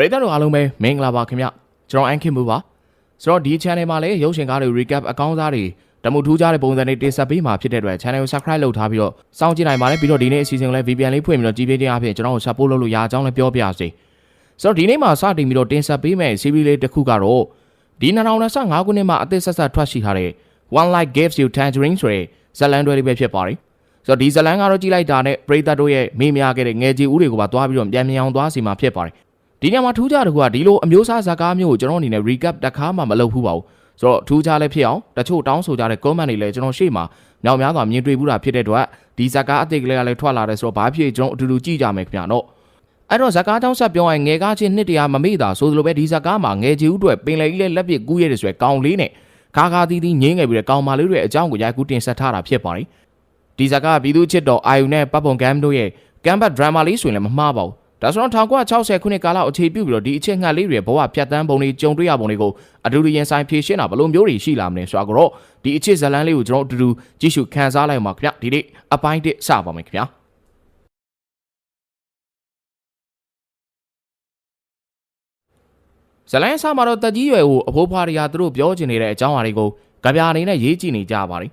ရိသတ်တို့အားလုံးပဲမင်္ဂလာပါခင်ဗျကျွန်တော်အန်ခင်မူပါဆိုတော့ဒီ channel မှာလည်းရုပ်ရှင်ကားတွေ recap အကောင်းစားတွေတမှုထူးခြားတဲ့ပုံစံတွေတင်ဆက်ပေးမှာဖြစ်တဲ့အတွက် channel ကို subscribe လုပ်ထားပြီးတော့စောင့်ကြည့်နိုင်ပါတယ်ပြီးတော့ဒီနေ့အစီအစဉ်ကိုလည်း VPN လေးဖွင့်ပြီးတော့ကြည့်ပေးခြင်းအပြင်ကျွန်တော်ကို support လုပ်လို့ရအောင်လည်းပြောပြစေဆိုတော့ဒီနေ့မှာစတင်ပြီးတော့တင်ဆက်ပေးမယ့် series လေးတစ်ခုကတော့ဒီ2025ခုနှစ်မှာအသစ်ဆက်ဆက်ထွက်ရှိထားတဲ့ One Light Gives You Tangerine ဆိုတဲ့ဇတ်လန်တွေလေးပဲဖြစ်ပါတယ်ဆိုတော့ဒီဇတ်လန်ကတော့ကြည့်လိုက်တာနဲ့ပရိသတ်တို့ရဲ့မေးမြန်းခဲ့တဲ့ငယ်ကြီးဦးတွေကိုပါသွားပြီးတော့ပြန်မြောင်သွားစီမှာဖြစ်ပါတယ် ဒီညမှာထူးခြားတကူကဒီလိုအမျိုးအစားဇာတ်ကားမျိုးကိုကျွန်တော်အနေနဲ့ recap တစ်ခါမှမလုပ်ဘူးပါဘူးဆိုတော့ထူးခြားလည်းဖြစ်အောင်တချို့တောင်းဆိုကြတဲ့ comment တွေလည်းကျွန်တော်ရှေ့မှာမြောက်များစွာမြင်တွေ့ဘူးတာဖြစ်တဲ့အတွက်ဒီဇာတ်ကားအသစ်ကလေးကလည်းထွက်လာတယ်ဆိုတော့ဘာဖြစ်ကျွန်တော်အတူတူကြည့်ကြမယ်ခင်ဗျာနော်အဲ့တော့ဇာတ်ကားတောင်းဆက်ပြောရင်ငယ်ကားချင်းနှစ်တရာမမေ့တာဆိုသလိုပဲဒီဇာတ်ကားမှာငယ်ကြီးဦးအတွက်ပင်လယ်ကြီးလည်းလက်ပစ်ကူးရဲတယ်ဆိုရယ်ကောင်းလေးနဲ့ခါခါတီးတီးငင်းငယ်ပြီးတဲ့ကောင်းမလေးတွေအကြောင်းကိုရိုက်ကူးတင်ဆက်ထားတာဖြစ်ပါတယ်ဒီဇာတ်ကားပြည်သူချစ်တော်အာယုနဲ့ပတ်ပုံကမ်တို့ရဲ့ကမ်ဘတ်ဒရမာလေးဆိုရင်လည်းမမှားပါဘူး ဒါဆိုတော့1960ခုနှစ်ကာလအခြေပြုပြီးတော့ဒီအချက်ငှက်လေးတွေဘဝဖြတ်တန်းပုံတွေကြုံတွေ့ရပုံတွေကိုအတူတူရင်ဆိုင်ဖြည့်ရှင်းတာဘယ်လိုမျိုးတွေရှိလာမလဲဆိုတာကိုတော့ဒီအချက်ဇာတ်လမ်းလေးကိုကျွန်တော်အတူတူကြည့်ရှုခန်းစားလိုက်ပါခင်ဗျဒီနေ့အပိုင်းတစ်စပါမယ်ခင်ဗျာဇလန်ဆာမှာတော့တက်ကြီးရွယ်ကိုအဖိုးဖွားတွေကသူတို့ပြောချင်နေတဲ့အကြောင်းအရာတွေကိုကြပြအနေနဲ့ရေးကြည့်နေကြပါတယ်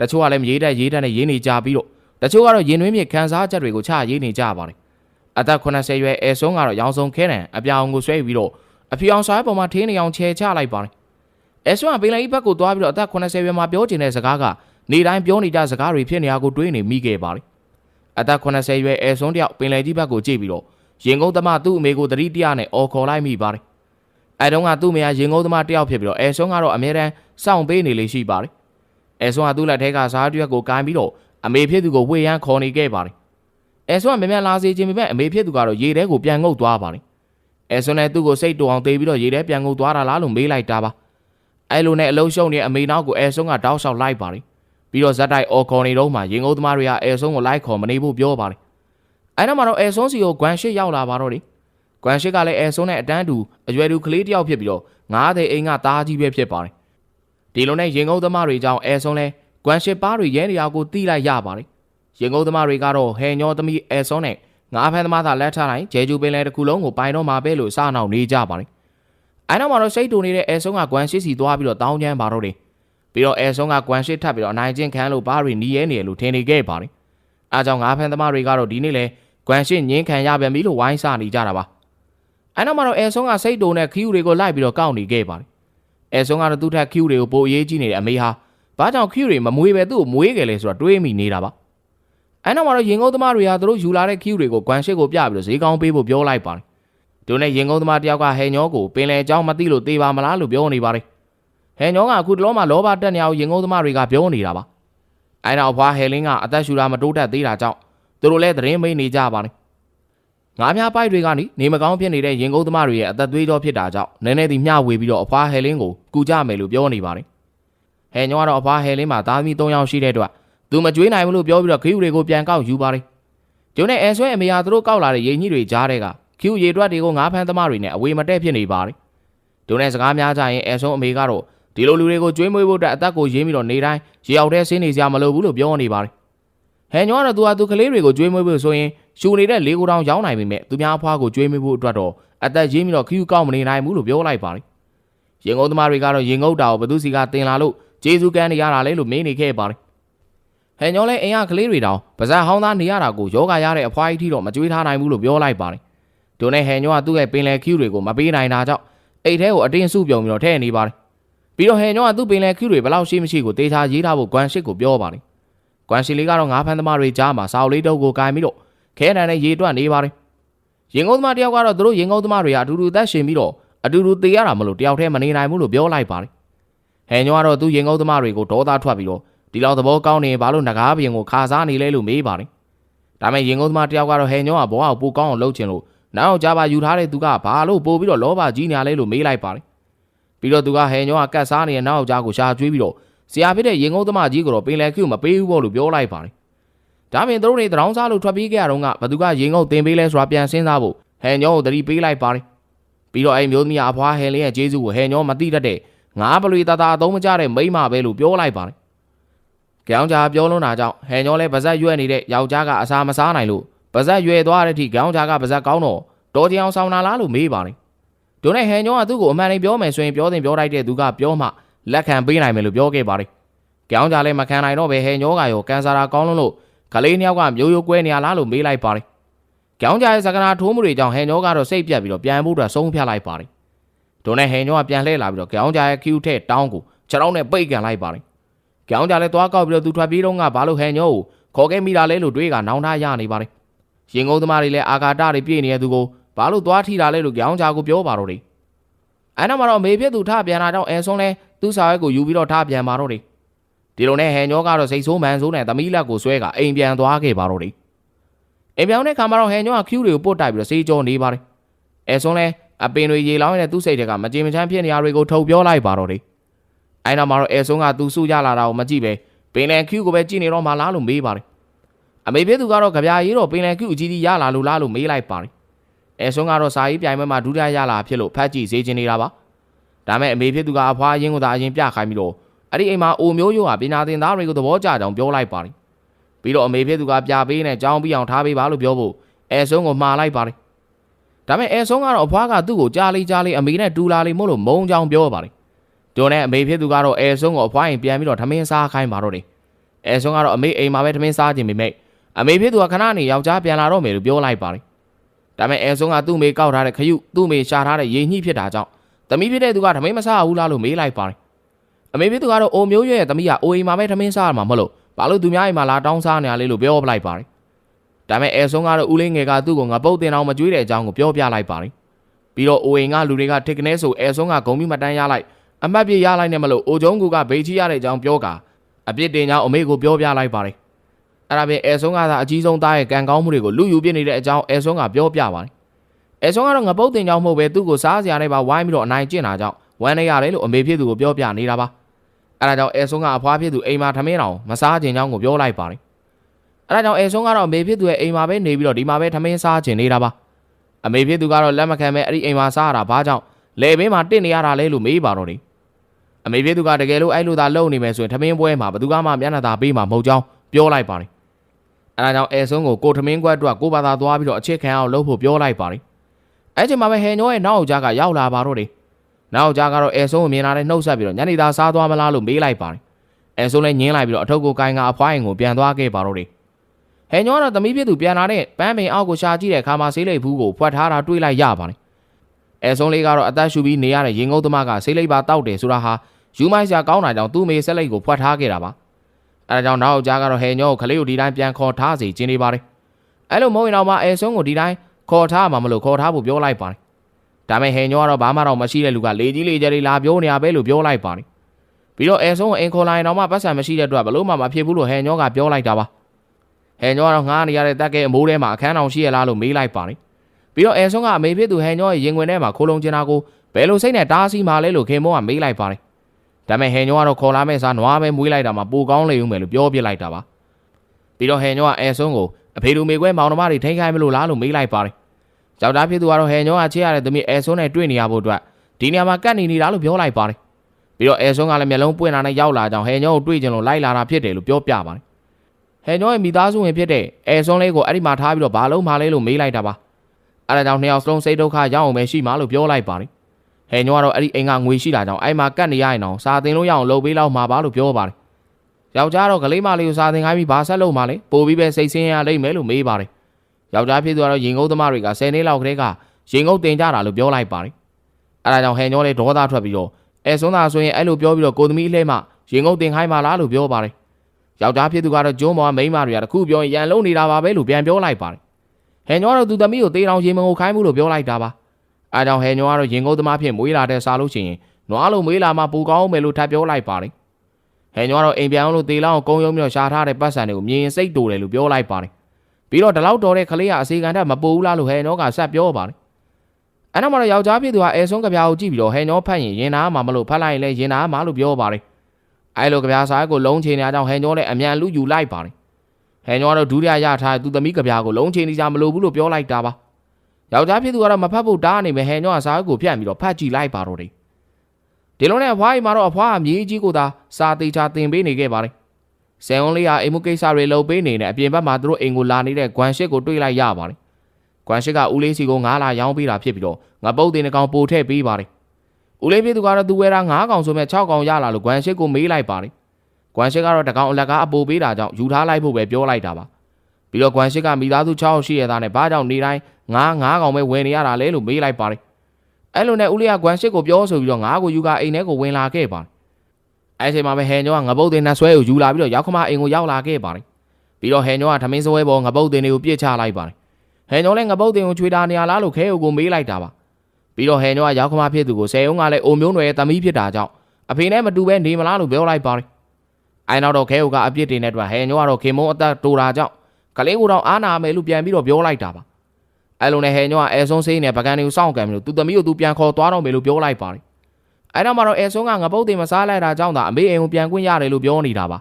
တချို့ကလည်းရေးတက်ရေးတက်နဲ့ရေးနေကြပြီးတော့တချို့ကတော့ရင်တွင်းမြေခန်းစားချက်တွေကိုချရေးနေကြပါတယ် အသက်80ရွယ်အဲဆုံးကတော့ရောင်စုံခဲတံအပြောင်ကိုဆွဲပြီးတော့အဖြူအောင်ဆွဲပေါ်မှာထင်းနေအောင်ချဲချလိုက်ပါတယ်။အဲဆုံးကပင်လယ်ကြီးဘက်ကိုသွားပြီးတော့အသက်80ရွယ်မှာပြောချင်တဲ့စကားကနေတိုင်းပြောနေကြစကားတွေဖြစ်နေတာကိုတွေးနေမိခဲ့ပါတယ်။အသက်80ရွယ်အဲဆုံးတယောက်ပင်လယ်ကြီးဘက်ကိုကြည့်ပြီးတော့ရင်ကုန်းသမားသူ့အမေကိုတတိတရနဲ့အော်ခေါ်လိုက်မိပါတယ်။အဲတုန်းကသူ့အမေကရင်ကုန်းသမားတယောက်ဖြစ်ပြီးတော့အဲဆုံးကတော့အမြဲတမ်းစောင့်ပေးနေလေရှိပါတယ်။အဲဆုံးကသူ့လက်ထဲကစားတရွက်ကိုကိုင်းပြီးတော့အမေဖြစ်သူကိုဝှေ့ရမ်းခေါ်နေခဲ့ပါတယ်။ အဲဆွမ်းကမြန်မြန်လာစေခြင်းပေမဲ့အမေဖြစ်သူကတော့ရေထဲကိုပြန်ငုပ်သွားပါတယ်။အဲဆွမ်းနဲ့သူ့ကိုစိတ်တူအောင်သေးပြီးတော့ရေထဲပြန်ငုပ်သွားတာလားလို့မေးလိုက်တာပါ။အဲလိုနဲ့အလုံးရှုံနေအမေနောက်ကိုအဲဆွမ်းကတောက်လျှောက်လိုက်ပါတယ်။ပြီးတော့ဇက်တိုက်အော်ခေါ်နေတော့မှရင်ငုပ်သမားတွေကအဲဆွမ်းကိုလိုက်ခေါ်မနေဖို့ပြောပါတယ်။အဲနောက်မှာတော့အဲဆွမ်းစီကိုဂွမ်ရှစ်ရောက်လာပါတော့လေ။ဂွမ်ရှစ်ကလည်းအဲဆွမ်းနဲ့အတန်းတူအရွယ်တူကလေးတစ်ယောက်ဖြစ်ပြီးတော့ငားတဲ့အိမ်ကသားကြီးပဲဖြစ်ပါတယ်။ဒီလိုနဲ့ရင်ငုပ်သမားတွေကြောင့်အဲဆွမ်းလဲဂွမ်ရှစ်ပါးတွေရဲနေရာကိုတီးလိုက်ရပါတယ်။ ရင်ကုန်သမားတွေကတော့ဟဲညောသမီးအဲဆွန်နဲ့ငါးဖန်သမားသာလက်ထားလိုက်ဂျဲဂျူပင်လဲတစ်ခုလုံးကိုပိုင်တော့မှာပဲလို့စနောက်နေကြပါတယ်။အဲနောက်မှာတော့စိတ်တူနေတဲ့အဲဆွန်ကဂွမ်ရှစ်စီသွားပြီးတော့တောင်းချမ်းပါတော့တယ်။ပြီးတော့အဲဆွန်ကဂွမ်ရှစ်ထပ်ပြီးတော့အနိုင်ကျင့်ခံလို့ဘားတွေနီးရဲနေတယ်လို့ထင်နေခဲ့ပါတယ်။အားကြောင့်ငါးဖန်သမားတွေကတော့ဒီနေ့လဲဂွမ်ရှစ်ငင်းခံရပြန်ပြီလို့ဝိုင်းစနေကြတာပါ။အဲနောက်မှာတော့အဲဆွန်ကစိတ်တူနဲ့ခီးယူတွေကိုလိုက်ပြီးတော့ကောက်နေခဲ့ပါတယ်။အဲဆွန်ကတော့သူ့ထက်ခီးယူတွေကိုပိုအရေးကြီးနေတဲ့အမေဟာဘာကြောင့်ခီးယူတွေမမွေးပဲသူ့ကိုမွေးကြလဲဆိုတာတွေးမိနေတာပါ။ အဲနောက်မှာတော့ရင်ကုန်းသမားတွေကသူတို့ယူလာတဲ့ခီးတွေကိုဂွမ်ရှစ်ကိုပြပြီးတော့ဈေးကောင်းပေးဖို့ပြောလိုက်ပါတယ်။သူနဲ့ရင်ကုန်းသမားတယောက်ကဟဲညောကိုပင်လယ်ကြောင်းမသိလို့သေးပါမလားလို့ပြောနေပါတယ်။ဟဲညောကအခုတလောမှလောဘတက်နေအောင်ရင်ကုန်းသမားတွေကပြောနေတာပါ။အဲနောက်ဘွားဟဲလင်းကအသက်ရှူတာမတိုးတက်သေးတာကြောင့်သူတို့လည်းသတင်းမေးနေကြပါတယ်။ငါးများပိုက်တွေကနေနေမကောင်းဖြစ်နေတဲ့ရင်ကုန်းသမားတွေရဲ့အသက်သွေးကြောဖြစ်တာကြောင့်နည်းနည်းဒီမျှဝေပြီးတော့အဖွားဟဲလင်းကိုကူကြမယ်လို့ပြောနေပါတယ်။ဟဲညောကတော့အဖွားဟဲလင်းမှာသားသမီး၃ယောက်ရှိတဲ့အတွက် သူမကြွေးနိုင်ဘူးလို့ပြောပြီးတော့ခီးယူတွေကိုပြန်ကောက်ယူပါတယ်။ကျုံနဲ့အဲဆွဲအမေဟာသူတို့ကောက်လာတဲ့ရေညှိတွေကြားတဲ့ကခီးယူရေတွက်တွေကိုငါးဖမ်းသမားတွေနဲ့အဝေမတက်ဖြစ်နေပါတယ်။ကျုံနဲ့စကားများကြရင်အဲဆုံးအမေကတော့ဒီလိုလူတွေကိုကြွေးမွေးဖို့အတွက်အသက်ကိုရင်းပြီးတော့နေတိုင်းရေအောက်ထဲဆင်းနေစရာမလိုဘူးလို့ပြောနေပါတယ်။ဟဲညောကတော့သူဟာသူကလေးတွေကိုကြွေးမွေးဖို့ဆိုရင်ရှူနေတဲ့လေးကိုတောင်ရောင်းနိုင်ပေမဲ့သူများအဖွားကိုကြွေးမွေးဖို့အတွက်တော့အသက်ရင်းပြီးတော့ခီးယူကောက်မနေနိုင်ဘူးလို့ပြောလိုက်ပါတယ်။ရင်ငုံသမားတွေကတော့ရင်ငုတ်တာကိုဘသူစီကတင်လာလို့ဂျေဇူးကန်နေရတာလဲလို့မင်းနေခဲ့ပါတယ် ဟဲ့ညောလဲအင်ရကလေးတွေတောင်ပါဇက်ဟောင်းသားနေရတာကိုယောဂရတဲ့အဖွားကြီးထိတော့မကြွေးထားနိုင်ဘူးလို့ပြောလိုက်ပါတယ်။ဒိုနဲ့ဟဲ့ညောကသူ့ရဲ့ပင်လယ်ခူးတွေကိုမပေးနိုင်တာကြောင့်အိတ်ထဲကိုအတင်းစုပြုံပြီးတော့ထည့်နေပါတယ်။ပြီးတော့ဟဲ့ညောကသူ့ပင်လယ်ခူးတွေဘယ်လောက်ရှိမရှိကိုတေချာရေးထားဖို့ဂွမ်ရှစ်ကိုပြောပါတယ်။ဂွမ်ရှစ်လေးကတော့ငါးဖမ်းသမားတွေကြားမှာစာအုပ်လေးတုပ်ကိုကင်ပြီးတော့ခဲတန်နဲ့ရေတွက်နေပါတယ်။ရင်ကုန်းသမားတယောက်ကတော့သူတို့ရင်ကုန်းသမားတွေကအတူတူသက်ရှင်ပြီးတော့အတူတူတေးရတာမလို့တယောက်တည်းမနေနိုင်ဘူးလို့ပြောလိုက်ပါတယ်။ဟဲ့ညောကတော့သူ့ရင်ကုန်းသမားတွေကိုဒေါသထွက်ပြီးတော့ ဒီလောက်သဘောကောင်းနေဘာလို့ငကားပြင်ကိုခါစားနေလဲလို့မေးပါတယ်။ဒါမဲ့ရင်ကုန်းသမားတယောက်ကတော့ဟဲညောကဘဝကိုပိုကောင်းအောင်လုပ်ချင်လို့နောက်ကြပါယူထားတဲ့သူကဘာလို့ပို့ပြီးတော့လောဘကြီးနေရလဲလို့မေးလိုက်ပါတယ်။ပြီးတော့သူကဟဲညောကကတ်စားနေတဲ့နောက်ကြားကိုရှာကျွေးပြီးတော့ဆရာဖြစ်တဲ့ရင်ကုန်းသမားကြီးကတော့ပင်လယ်ကျူမပေးဘူးပေါ့လို့ပြောလိုက်ပါတယ်။ဒါပြင်သူတို့တွေတရောင်းစားလို့ထွက်ပြေးခဲ့ရတော့ကဘသူကရင်ကုန်းတင်ပေးလဲဆိုတာပြန်စဉ်းစားဖို့ဟဲညောကိုတတိပေးလိုက်ပါတယ်။ပြီးတော့အဲ့မျိုးသမီးအဖွားဟဲလင်းရဲ့ကျေးဇူးကိုဟဲညောမသိတတ်တဲ့ငါးပလွေတသာအသုံးမကျတဲ့မိန်းမပဲလို့ပြောလိုက်ပါတယ် ကြောင်ကြားပြောလွန်းတာကြောင့်ဟဲညောလဲပါဇက်ရွက်နေတဲ့ယောက်ျားကအစာမစားနိုင်လို့ပါဇက်ရွယ်သွားတဲ့အထိကြောင်ကြားကပါဇက်ကောင်းတော့တော်ကြအောင်ဆောင်လာလားလို့မေးပါတယ်ဒိုနဲ့ဟန်ညောကသူ့ကိုအမှန်တည်းပြောမယ်ဆိုရင်ပြောတင်ပြောလိုက်တဲ့သူကပြောမှလက်ခံပေးနိုင်မယ်လို့ပြောခဲ့ပါတယ်ကြောင်ကြလည်းမခံနိုင်တော့ပဲဟန်ညောကရောကန်ဆာရာကောင်းလုံးလို့ကလေးနှစ်ယောက်ကမျိုးရိုးကွဲနေရလားလို့မေးလိုက်ပါတယ်ကြောင်ကြရဲ့စကနာထိုးမှုတွေကြောင့်ဟန်ညောကတော့စိတ်ပြတ်ပြီးတော့ပြန်ဖို့အတွက်ဆုံးဖြတ်လိုက်ပါတယ်ဒိုနဲ့ဟန်ညောကပြန်လှည့်လာပြီးတော့ကြောင်ကြရဲ့ Q ထဲတောင်းကိုခြေထောက်နဲ့ပိတ်ကန်လိုက်ပါတယ် ကြောင်ကြလည်းသွားကောက်ပြီးတော့သူထွက်ပြေးတော့ကဘာလို့ဟန်ညောကိုခေါ်ခဲ့မိတာလဲလို့တွေးကနောင်တရနေပါတယ်ရင်ကုန်းသမားတွေလည်းအာဃာတတွေပြည့်နေတဲ့သူကိုဘာလို့သွားထိတာလဲလို့ကြောင်ကြကိုပြောပါတော့တယ်အဲ့နောက်မှာတော့မေဖြစ်သူထပြန်လာတော့အဲဆွန်းလဲသူ့စာရွက်ကိုယူပြီးတော့ထပြန်ပါတော့တယ်ဒီလိုနဲ့ဟန်ညောကတော့စိတ်ဆိုးမှန်ဆိုးနဲ့သမီးလက်ကိုဆွဲကအိမ်ပြန်သွားခဲ့ပါတော့တယ်အိမ်ပြောင်းတဲ့ခါမှာတော့ဟန်ညောက Q တွေကိုပုတ်တိုက်ပြီးတော့စေးကြောနေပါတယ်အဲဆွန်းလဲအပင်တွေရေလောင်းနေတဲ့သူ့စိတ်တွေကမကြေမချမ်းဖြစ်နေရတွေကိုထုတ်ပြောလိုက်ပါတော့တယ် အဲ့နောက်မှာတော့အဲဆွန်းကသူစုရလာတာကိုမကြည့်ပဲပင်လယ် Q ကိုပဲကြည့်နေတော့မှလားလို့မေးပါတယ်အမေဖြစ်သူကတော့ကြပြာရေးတော့ပင်လယ် Q အကြီးကြီးရလာလို့လားလို့မေးလိုက်ပါတယ်အဲဆွန်းကတော့စာရေးပြိုင်ပွဲမှာဒုတိယရလာဖြစ်လို့ဖတ်ကြည့်စေချင်နေတာပါဒါမဲ့အမေဖြစ်သူကအဖွားရင်းကိုသာအရင်ပြခိုင်းပြီးတော့အဲ့ဒီအိမ်မှာအိုမျိုးရိုးဟာပညာသင်သားတွေကိုသဘောကျကြောင်ပြောလိုက်ပါတယ်ပြီးတော့အမေဖြစ်သူကပြပေးနဲ့ကြောင်းပြီးအောင်ထားပေးပါလို့ပြောဖို့အဲဆွန်းကိုမှားလိုက်ပါတယ်ဒါမဲ့အဲဆွန်းကတော့အဖွားကသူ့ကိုကြားလေးကြားလေးအမေနဲ့တူလာလေးမို့လို့မုံကြောင်ပြောပါတယ် တို့နဲ့အမေဖြစ်သူကတော့အဲဆွန်းကိုအဖွားရင်ပြန်ပြီးတော့ထမင်းစားခိုင်းပါတော့တယ်အဲဆွန်းကတော့အမေအိမ်မှာပဲထမင်းစားခြင်းပေမဲ့အမေဖြစ်သူကခဏနေယောက်ျားပြန်လာတော့မယ်လို့ပြောလိုက်ပါတယ်ဒါမဲ့အဲဆွန်းကသူ့မေကောက်ထားတဲ့ခရုသူ့မေရှာထားတဲ့ရေညှိဖြစ်တာကြောင့်သမီးဖြစ်တဲ့သူကထမင်းမစားဘူးလားလို့မေးလိုက်ပါတယ်အမေဖြစ်သူကတော့အိုမျိုးရွရဲ့သမီးကအိုအိမ်မှာပဲထမင်းစားရမှာမဟုတ်လို့ဘာလို့သူများအိမ်မှာလာတောင်းစားနေရလဲလို့ပြောပလိုက်ပါတယ်ဒါမဲ့အဲဆွန်းကတော့ဦးလေးငယ်ကသူ့ကိုငါပုတ်တင်အောင်မကြွေးတဲ့အကြောင်းကိုပြောပြလိုက်ပါတယ်ပြီးတော့အိုအိမ်ကလူတွေကတစ်ကနေဆိုအဲဆွန်းကဂုံပြီးမတန်းရလိုက် အမတ်ပြေရလိုက်နေမလို့အိုကျုံးကူကဗိတ်ချီရတဲ့အကြောင်းပြောကာအပြစ်တင်ကြောင်းအမေကိုပြောပြလိုက်ပါတယ်အဲ့ဒါပြင်အဲဆွန်းကသာအကြီးဆုံးသားရဲ့ကံကောင်းမှုတွေကိုလူယူပြနေတဲ့အကြောင်းအဲဆွန်းကပြောပြပါတယ်အဲဆွန်းကတော့ငပုတ်တင်ကြောင်းမဟုတ်ပဲသူ့ကိုစားစရာနဲ့ပါဝိုင်းပြီးတော့အနိုင်ကျင့်တာကြောင့်ဝမ်းနေရတယ်လို့အမေဖြစ်သူကိုပြောပြနေတာပါအဲ့ဒါကြောင့်အဲဆွန်းကအဖွားဖြစ်သူအိမ်မှာထမင်းတော်မစားခြင်းကြောင်းကိုပြောလိုက်ပါတယ်အဲ့ဒါကြောင့်အဲဆွန်းကတော့အမေဖြစ်သူရဲ့အိမ်မှာပဲနေပြီးတော့ဒီမှာပဲထမင်းစားခြင်းနေတာပါအမေဖြစ်သူကတော့လက်မခံပဲအဲ့ဒီအိမ်မှာစားရတာဘာကြောင့်လေဘင်းမှာတစ်နေရတာလဲလို့မေးပါတော့တယ် အမေဖြစ်သူကတကယ်လို့အဲ့လိုသာလုပ်နေမယ်ဆိုရင်ထမင်းပွဲမှာဘယ်သူမှမျက်နှာသာပေးမှာမဟုတ်ကြောင်းပြောလိုက်ပါတယ်အဲ့ဒါကြောင့်အဲဆွန်းကိုကိုထမင်းကွက်အတွက်ကိုဘာသာသွားပြီးတော့အချစ်ခံအောင်လုပ်ဖို့ပြောလိုက်ပါတယ်အဲ့ချိန်မှာပဲဟယ်ညောရဲ့နောက်ကြားကရောက်လာပါတော့တယ်နောက်ကြားကတော့အဲဆွန်းကိုမြင်လာတဲ့နှုတ်ဆက်ပြီးတော့ညနေသားစားသွားမလားလို့မေးလိုက်ပါတယ်အဲဆွန်းလည်းညင်းလိုက်ပြီးတော့အထုပ်ကိုကိုင်းကအဖွားရင်ကိုပြန်သွားခဲ့ပါတော့တယ်ဟယ်ညောကတော့သမီးဖြစ်သူပြန်လာတဲ့ပန်းပင်အောက်ကိုရှာကြည့်တဲ့အခါမှာဆေးလိပ်ဘူးကိုဖွက်ထားတာတွေ့လိုက်ရပါတယ်အဲဆွန်းလေးကတော့အသက်ရှူပြီးနေရတဲ့ရင်ငုတ်သမားကဆေးလိပ်ပါတောက်တယ်ဆိုတာဟာ ယူမိုက်စရာကောင်းတာကြောင့်သူ့မေဆက်လိပ်ကိုဖွက်ထားခဲ့တာပါအဲဒါကြောင့်နောက်ကြားကတော့ဟယ်ညောကိုခလေးကိုဒီတိုင်းပြန်ခေါ်ထားစီကျင်းနေပါတယ်အဲ့လိုမဟုတ်ရင်တော့မှအဲဆွန်းကိုဒီတိုင်းခေါ်ထားမှာမလို့ခေါ်ထားဖို့ပြောလိုက်ပါတယ်ဒါပေမဲ့ဟယ်ညောကတော့ဘာမှတော့မရှိတဲ့လူကလေကြီးလေကျလေးလာပြောနေရပဲလို့ပြောလိုက်ပါတယ်ပြီးတော့အဲဆွန်းကိုအင်ခေါ်လိုက်တော့မှပတ်စံမရှိတဲ့အတွက်ဘလို့မှမဖြစ်ဘူးလို့ဟယ်ညောကပြောလိုက်တာပါဟယ်ညောကတော့ငားနေရတဲ့တက်ကဲအမိုးထဲမှာအခန်းတော်ရှိရလားလို့မေးလိုက်ပါတယ်ပြီးတော့အဲဆွန်းကအမေဖြစ်သူဟယ်ညောရဲ့ရင်ခွင်ထဲမှာခိုးလုံးကျင်တာကိုဘယ်လိုစိတ်နဲ့တားဆီးမှလဲလို့ခင်မောကမေးလိုက်ပါတယ် ဒါပေမဲ့ဟယ်ညောကတော့ခေါ်လာမဲ့စားနွားပဲမွေးလိုက်တာမှပိုကောင်းလေဦးမယ်လို့ပြောပြလိုက်တာပါပြီးတော့ဟယ်ညောကအဲဆွန်းကိုအဖေလူမေခွဲမောင်နှမတွေထိန်ခိုင်းမလို့လားလို့မေးလိုက်ပါတယ်ယောက်ျားဖြစ်သူကတော့ဟယ်ညောကချစ်ရတဲ့သမီးအဲဆွန်းနဲ့တွေ့နေရဖို့အတွက်ဒီနေရာမှာကတ်နေနေတာလို့ပြောလိုက်ပါတယ်ပြီးတော့အဲဆွန်းကလည်းမျက်လုံးပွင့်လာနဲ့ရောက်လာကြောင်းဟယ်ညောကိုတွေ့ကြလို့လိုက်လာတာဖြစ်တယ်လို့ပြောပြပါတယ်ဟယ်ညောရဲ့မိသားစုဝင်ဖြစ်တဲ့အဲဆွန်းလေးကိုအဲ့ဒီမှာထားပြီးတော့ဘာလုံးမလဲလို့မေးလိုက်တာပါအဲ့ဒါကြောင့်နှစ်ယောက်စလုံးစိတ်ဒုက္ခရောက်အောင်ပဲရှိမှလို့ပြောလိုက်ပါတယ် ဟယ်ညောကတော့အဲ့ဒီအိမ်ကငွေရှိတာကြောင့်အဲ့မှာကတ်နေရရင်တော့စာတင်လို့ရအောင်လုပ်ပေးလောက်မှာပါလို့ပြောပါတယ်ယောက်ျားတော့ကလေးမလေးကိုစာတင်ခိုင်းပြီးဘာဆက်လုပ်မှလဲပို့ပြီးပဲစိတ်ဆင်းရလိမ့်မယ်လို့မေးပါတယ်ယောက်ျားဖြစ်သူကတော့ရင်ငုတ်သမားတွေက10နှစ်လောက်ကလေးကရင်ငုတ်တင်ကြတာလို့ပြောလိုက်ပါတယ်အဲဒါကြောင့်ဟန်ညောလေးဒေါသထွက်ပြီးတော့အဲစွန်းသာဆိုရင်အဲ့လိုပြောပြီးတော့ကိုသမီးအလဲမှရင်ငုတ်တင်ခိုင်းပါလားလို့ပြောပါတယ်ယောက်ျားဖြစ်သူကတော့ကျုံးမောမိန်းမတွေကတခုပြောရင်ရန်လုံးနေတာပါပဲလို့ပြန်ပြောလိုက်ပါတယ်ဟန်ညောကတော့သူသမီးကိုတေးတောင်ရင်မငုတ်ခိုင်းဘူးလို့ပြောလိုက်တာပါ အဲကြောင့်ဟန်ညောကတော့ရင်ငုတ်သမားဖြစ်မွေးလာတဲ့စားလို့ရှိရင်နွားလိုမွေးလာမှပူကောင်းမယ်လို့ထပ်ပြောလိုက်ပါတယ်ဟန်ညောကတော့အိမ်ပြောင်းလို့တေးလောင်းကိုကုန်းယုံပြီးတော့ရှာထားတဲ့ပတ်စံတွေကိုမြင်စိတ်တူတယ်လို့ပြောလိုက်ပါတယ်ပြီးတော့ဒီလောက်တော်တဲ့ကလေးကအစီကန်တက်မပူဘူးလားလို့ဟဲနောကဆက်ပြောပါတယ်အဲ့နောက်မှာတော့ယောက်ျားဖြစ်သူကအဲဆုံးကြပြားကိုကြည့်ပြီးတော့ဟဲနောဖတ်ရင်ရင်နာမှာမလို့ဖတ်လိုက်ရင်လည်းရင်နာမှာလို့ပြောပါတယ်အဲ့လိုကြပြားစားကိုလုံးချင်နေကြအောင်ဟဲညောလည်းအမြန်လူယူလိုက်ပါတယ်ဟဲညောတော့ဒုတိယရထားသူသမီးကြပြားကိုလုံးချင်နေကြမလို့ဘူးလို့ပြောလိုက်တာပါ ယောက်ျားဖြစ်သူကတော့မဖတ်ဖို့တားနေမယ်ဟဲညောကစားကိုဖြတ်ပြီးတော့ဖတ်ကြည့်လိုက်ပါတော့တယ်ဒီလိုနဲ့အဖွားကြီးမှာတော့အဖွားအမြေးကြီးကိုသာစာသေးချာတင်ပေးနေခဲ့ပါတယ်ဆယ်ဝန်းလေးဟာအိမ်မှုကိစ္စတွေလုပ်ပေးနေတဲ့အပြင်ဘက်မှာသူတို့အိမ်ကိုလာနေတဲ့ဂွမ်ရှစ်ကိုတွေ့လိုက်ရပါတယ်ကွမ်ရှစ်ကဦးလေးစီကို9လာရောင်းပေးတာဖြစ်ပြီးတော့ငပုတ်တင်တစ်ကောင်ပို့ထည့်ပေးပါတယ်ဦးလေးဖြစ်သူကတော့သူဝဲတာ9ကောင်ဆိုမဲ့6ကောင်ရလာလို့ကွမ်ရှစ်ကိုမေးလိုက်ပါတယ်ကွမ်ရှစ်ကတော့တကောင်အလက်ကားအပိုပေးတာကြောင့်ယူထားလိုက်ဖို့ပဲပြောလိုက်တာပါ ပြီးတော့ကွမ်ရှစ်ကမိသားစု6ယောက်ရှိရတာနဲ့ဘာကြောင့်နေတိုင်း9 9ကောင်ပဲဝယ်နေရတာလဲလို့မေးလိုက်ပါတယ်အဲ့လိုနဲ့ဦးလေးကကွမ်ရှစ်ကိုပြောဆိုပြီးတော့9ကိုယူကအိမ်ထဲကိုဝင်လာခဲ့ပါတယ်အဲ့ဒီချိန်မှာပဲဟန်ညောကငပုတ်တင်နဲ့ဆွဲကိုယူလာပြီးတော့ရောက်ခမအိမ်ကိုရောက်လာခဲ့ပါတယ်ပြီးတော့ဟန်ညောကထမင်းစပွဲပေါ်ငပုတ်တင်တွေကိုပြစ်ချလိုက်ပါတယ်ဟန်ညောလည်းငပုတ်တင်ကိုချွေတာနေရလားလို့ခဲအုပ်ကိုမေးလိုက်တာပါပြီးတော့ဟန်ညောကရောက်ခမဖြစ်သူကိုဆယ်ုံကလည်းအိုမျိုးနွယ်ရဲ့သမီးဖြစ်တာကြောင့်အဖေနဲ့မတူပဲနေမလားလို့ပြောလိုက်ပါတယ်အဲနောက်တော့ခဲအုပ်ကအပြစ်တင်တဲ့အတွက်ဟန်ညောကတော့ခင်မုံအသက်တူတာကြောင့် ကလေးကိုတော့အားနာမယ်လို့ပြန်ပြီးတော့ပြောလိုက်တာပါအဲလိုနဲ့ဟန်ညောကအဲဆုံးဆေးနဲ့ပကံတွေကိုစောင့်ကံပြီးလို့သူသမီးကိုသူပြန်ခေါ်သွားတော့မယ်လို့ပြောလိုက်ပါတယ်အဲနောက်မှာတော့အဲဆုံးကငပုတ်တင်မစားလိုက်တာကြောင့်သာအမေအိမ်ကိုပြန်ခွင့်ရတယ်လို့ပြောနေတာပါ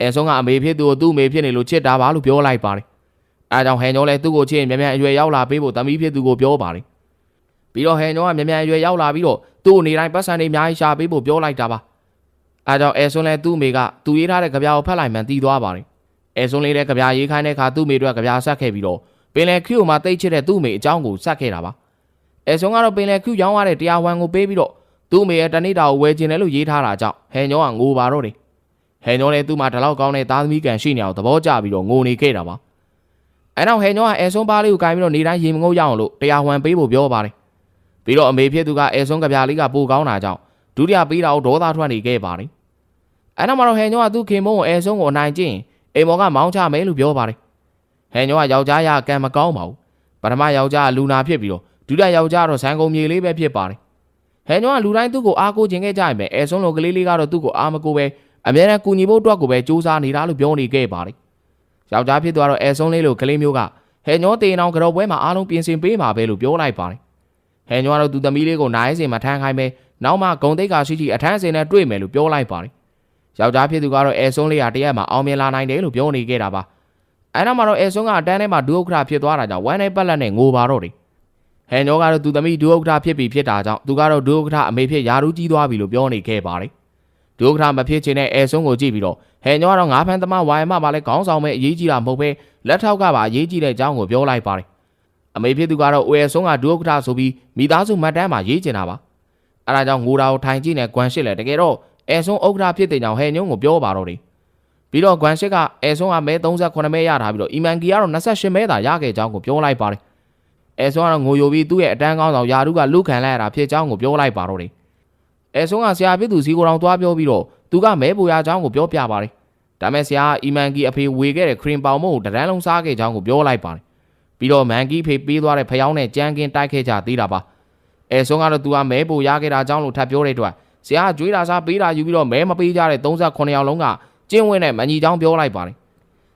အဲဆုံးကအမေဖြစ်သူကိုသူ့အမေဖြစ်နေလို့ချစ်တာပါလို့ပြောလိုက်ပါတယ်အဲကြောင့်ဟန်ညောလည်းသူ့ကိုချစ်ရင်မြန်မြန်အရွယ်ရောက်လာပေးဖို့သမီးဖြစ်သူကိုပြောပါတယ်ပြီးတော့ဟန်ညောကမြန်မြန်အရွယ်ရောက်လာပြီးတော့သူ့ကိုနေတိုင်းပတ်စံတွေအများကြီးရှာပေးဖို့ပြောလိုက်တာပါအဲကြောင့်အဲဆွန်းလည်းသူ့အမေကသူရေးထားတဲ့ကြပြာကိုဖတ်လိုက်မှန်တီးသွားပါတယ် အဲဆွန်းလေးလည်းကြပြာရေးခိုင်းတဲ့အခါသူ့အမေတို့ကကြပြာဆက်ခဲ့ပြီးတော့ပင်လယ်ခူမှာတိတ်ချစ်တဲ့သူ့အမေအကြောင်းကိုဆက်ခဲ့တာပါအဲဆွန်းကတော့ပင်လယ်ခူရောင်းရတဲ့တရားဝန်ကိုပေးပြီးတော့သူ့အမေရဲ့တနေ့တာကိုဝယ်ခြင်းတယ်လို့ရေးထားတာကြောင့်ဟန်ညောကငိုပါတော့တယ်ဟန်ညောလည်းသူ့မှာဒီလောက်ကောင်းတဲ့သားသမီးကန်ရှိနေအောင်သဘောကျပြီးတော့ငိုနေခဲ့တာပါအဲနောက်ဟဲညောကအဲဆွန်းပါလေးကိုကိုင်ပြီးတော့နေတိုင်းရေမငုပ်ရအောင်လို့တရားဝင်ပေးဖို့ပြောပါတယ်ပြီးတော့အမေဖြစ်သူကအဲဆွန်းကြပြားလေးကပိုကောင်းတာကြောင့်ဒုတိယပေးတာကိုဒေါသထွက်နေခဲ့ပါတယ်အဲနောက်မှာတော့ဟဲညောကသူ့ခင်မုန်းကိုအဲဆွန်းကိုအနိုင်ကျင့် အိမ်မော်ကမောင်းချမယ်လို့ပြောပါတယ်ဟဲညောကယောက်ျားရကံမကောင်းပါဘူးပထမယောက်ျားကလူနာဖြစ်ပြီးတော့ဒုတိယယောက်ျားတော့ဇန်ကုန်မြေလေးပဲဖြစ်ပါတယ်ဟဲညောကလူတိုင်းသူ့ကိုအားကိုးခြင်းခဲ့ကြရင်ပဲအဲဆွန်းလိုကလေးလေးကတော့သူ့ကိုအားမကိုးပဲအများနဲ့ကူညီဖို့အတွက်ကိုပဲစူးစမ်းနေတာလို့ပြောနေခဲ့ပါတယ်ယောက်ျားဖြစ်သွားတော့အဲဆုံးလေးလိုကလေးမျိုးကဟဲညောတေနောင်ကြောက်ပွဲမှာအားလုံးပြင်ဆင်ပေးမှာပဲလို့ပြောလိုက်ပါတယ်ဟဲညောကတော့သူသမီးလေးကိုနိုင်စင်မှာထမ်းခိုင်းမယ်နောက်မှဂုံတိတ်ကရှိရှိအထမ်းစင်နဲ့တွေ့မယ်လို့ပြောလိုက်ပါတယ် ယောက်ျားဖြစ်သူကတော့အဲဆုံးလေးကတရက်မှာအောင်မြင်လာနိုင်တယ်လို့ပြောနေခဲ့တာပါအဲနောက်မှာတော့အဲဆုံးကအတန်းထဲမှာဒုဥက္ခရာဖြစ်သွားတာကြောင့်ဝမ်းနဲ့ပတ်လက်နဲ့ငိုပါတော့တယ်ဟဲညောကတော့သူသမီးဒုဥက္ခရာဖြစ်ပြီးဖြစ်တာကြောင့်သူကတော့ဒုဥက္ခရာအမေဖြစ်ယာရူးကြီးသွားပြီလို့ပြောနေခဲ့ပါတယ်ဒုက္ခရာမဖြစ်ချင်တဲ့အဲဆုံးကိုကြည့်ပြီးတော့ဟဲညောကတော့ငါးဖန်သမားဝိုင်မပါလဲခေါင်းဆောင်မဲ့အရေးကြီးတာမဟုတ်ပဲလက်ထောက်ကပါအရေးကြီးတဲ့အကြောင်းကိုပြောလိုက်ပါတယ်အမေဖြစ်သူကတော့အိုအဲဆုံးကဒုက္ခရာဆိုပြီးမိသားစုမှတ်တမ်းမှာရေးချင်တာပါအဲဒါကြောင့်ငိုတာကိုထိုင်ကြည့်နေကွမ်ရှစ်လဲတကယ်တော့ အဲဆုံးဥက္ခရာဖြစ်တဲ့ကြောင့်ဟဲညုံကိုပြောပါတော့တယ်ပြီးတော့ကွမ်ရှစ်ကအဲဆုံးကမဲ38မဲရထားပြီးတော့အီမန်ကီကတော့28မဲသာရခဲ့ကြောင်းကိုပြောလိုက်ပါတယ်အဲဆုံးကတော့ငိုယိုပြီးသူ့ရဲ့အတန်းကောင်းဆောင်ယာရုကလူခံလိုက်ရတာဖြစ်ကြောင်းကိုပြောလိုက်ပါတော့တယ်အဲဆုံးကဆရာဖြစ်သူစီကိုတောင်သွားပြောပြီးတော့သူကမဲပူရကြောင်းကိုပြောပြပါတယ်ဒါမဲ့ဆရာကအီမန်ကီအဖေဝေခဲ့တဲ့ခရင်ပေါင်မို့ကိုတရန်လုံးစားခဲ့ကြောင်းကိုပြောလိုက်ပါတယ်ပြီးတော့မန်ကီဖေပေးသွားတဲ့ဖျောင်းနဲ့ကြမ်းကင်းတိုက်ခဲ့ကြသေးတာပါအဲဆုံးကတော့သူကမဲပူရခဲ့တာကြောင်းလို့ထပ်ပြောတဲ့အတွက် ဆရာကကြွေးတာစားပေးတာယူပြီးတော့မဲမပေးကြတဲ့38ယောက်လုံးကကျင်းဝင်းနဲ့မညီကြောင်းပြောလိုက်ပါတယ်